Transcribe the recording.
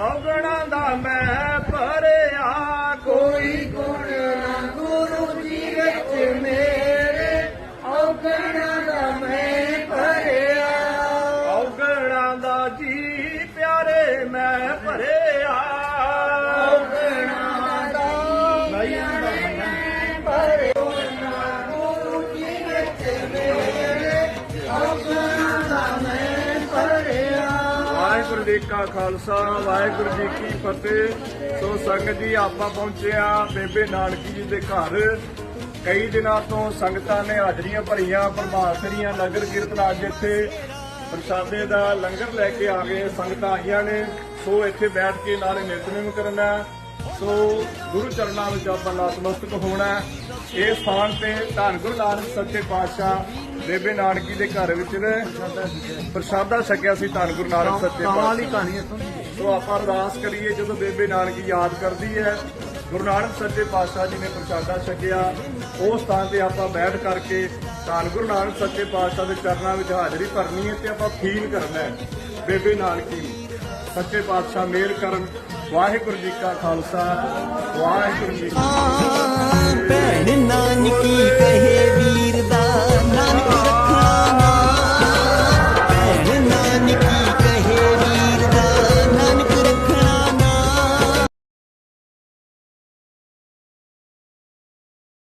ਔਗਣਾ ਦਾ ਮੈਂ ਭਰਿਆ। ਕੋਈ ਗੁਣ ਨਾ ਗੁਰੂ ਜੀ ਵਿੱਚ ਮੇਰੇ ਔਗਣਾ ਦਾ ਮੈਂ ਭਰਿਆ। ਔਗਣਾ ਦਾ ਜੀ ਵਾਹਿਗੁਰੂ ਜੀ ਕਾ ਖਾਲਸਾ, ਵਾਹਿਗੁਰੂ ਜੀ ਕੀ ਫਤਿਹ। ਸੋ ਸੰਗਤ ਜੀ, ਆਪਾਂ ਪਹੁੰਚੇ ਆ ਬੇਬੇ ਨਾਨਕੀ ਜੀ ਦੇ ਘਰ। ਕਈ ਦਿਨਾਂ ਤੋਂ ਸੰਗਤਾਂ ਨੇ ਹਾਜ਼ਰੀਆਂ ਭਰੀਆਂ ਪ੍ਰਭਾਤ ਨਗਰ ਕੀਰਤਨ ਅੱਜ ਇੱਥੇ ਪ੍ਰਸ਼ਾਦੇ ਦਾ ਲੰਗਰ ਲੈ ਕੇ ਆ ਗਏ, ਸੰਗਤਾਂ ਆਈਆਂ ਨੇ। ਸੋ ਇੱਥੇ ਬੈਠ ਕੇ ਨਾਲੇ ਨਿਤਨੇਮ ਕਰਨਾ ਸੋ ਗੁਰੂ ਚਰਨਾਂ ਵਿੱਚ ਆਪਾਂ ਨਤਮਸਤਕ ਹੋਣਾ ਹੈ। ਇਹ ਸਥਾਨ ਤੇ ਧੰਨ ਗੁਰੂ ਨਾਨਕ ਸੱਚੇ ਪਾਤਸ਼ਾਹ ਬੇਬੇ ਨਾਨਕੀ ਦੇ ਘਰ ਵਿੱਚ ਨੇ ਪ੍ਰਸ਼ਾਦਾ ਛਕਿਆ ਸੀ ਧੰਨ ਗੁਰੂ ਨਾਨਕ ਸੱਚੇ ਪਾਤਸ਼ਾਹ। ਕਹਾਣੀ ਸੁਣੀ ਸੋ ਆਪਾਂ ਅਰਦਾਸ ਕਰੀਏ ਜਦੋਂ ਬੇਬੇ ਨਾਨਕੀ ਯਾਦ ਕਰਦੀ ਹੈ ਗੁਰੂ ਨਾਨਕ ਸੱਚੇ ਪਾਤਸ਼ਾਹ ਜੀ ਨੇ ਪ੍ਰਸ਼ਾਦਾ ਛਕਿਆ। ਉਸ ਥਾਂ ਤੇ ਆਪਾਂ ਬੈਠ ਕਰਕੇ ਧੰਨ ਗੁਰੂ ਨਾਨਕ ਸੱਚੇ ਪਾਤਸ਼ਾਹ ਦੇ ਚਰਨਾਂ ਵਿੱਚ ਹਾਜ਼ਰੀ ਭਰਨੀ ਹੈ ਤੇ ਆਪਾਂ ਫੀਲ ਕਰਨਾ ਹੈ ਬੇਬੇ ਨਾਨਕੀ। ਸੱਚੇ ਪਾਤਸ਼ਾਹ ਮਿਹਰ ਕਰਨ। ਵਾਹਿਗੁਰੂ ਜੀ ਕਾ ਖਾਲਸਾ ਵਾਹਿਗੁਰੂ ਜੀ ਕੀ ਫਤਿਹ।